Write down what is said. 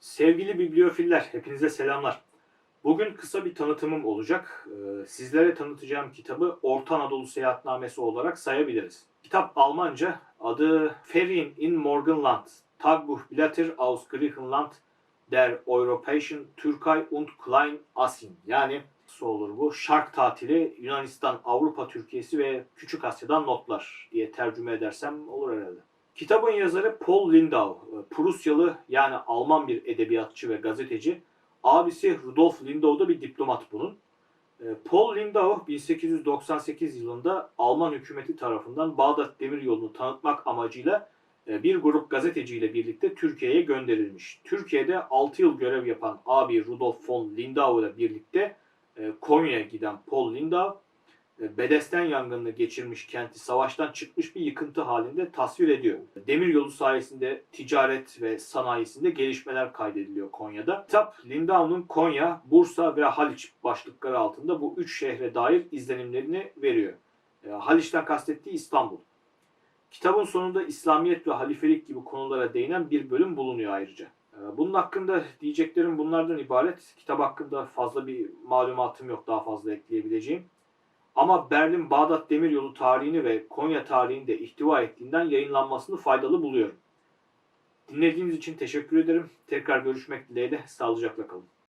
Sevgili bibliofiller, hepinize selamlar. Bugün kısa bir tanıtımım olacak. Ee, Sizlere tanıtacağım kitabı Orta Anadolu Seyahatnamesi olarak sayabiliriz. Kitap Almanca, adı Ferien in Morgenland, Tagebuch Blätter aus Griechenland, der Europäischen Türkei und Kleinasien. Yani nasıl olur bu? Şark tatili, Yunanistan, Avrupa Türkiye'si ve Küçük Asya'dan notlar diye tercüme edersem olur herhalde. Kitabın yazarı Paul Lindau, Prusyalı yani Alman bir edebiyatçı ve gazeteci. Abisi Rudolf Lindau da bir diplomat bunun. E, Paul Lindau 1898 yılında Alman hükümeti tarafından Bağdat Demiryolu'nu tanıtmak amacıyla e, bir grup gazeteciyle birlikte Türkiye'ye gönderilmiş. Türkiye'de 6 yıl görev yapan abi Rudolf von Lindau ile birlikte e, Konya'ya giden Paul Lindau Bedesten yangınını geçirmiş kenti savaştan çıkmış bir yıkıntı halinde tasvir ediyor. Demiryolu sayesinde ticaret ve sanayisinde gelişmeler kaydediliyor Konya'da. Kitap Lindau'nun Konya, Bursa ve Haliç başlıkları altında bu üç şehre dair izlenimlerini veriyor. E, Haliç'ten kastettiği İstanbul. Kitabın sonunda İslamiyet ve halifelik gibi konulara değinen bir bölüm bulunuyor ayrıca. E, Bunun hakkında diyeceklerim bunlardan ibaret. Kitap hakkında fazla bir malumatım yok daha fazla ekleyebileceğim. Ama Berlin Bağdat Demiryolu tarihini ve Konya tarihini de ihtiva ettiğinden yayınlanmasını faydalı buluyorum. Dinlediğiniz için teşekkür ederim. Tekrar görüşmek dileğiyle sağlıcakla kalın.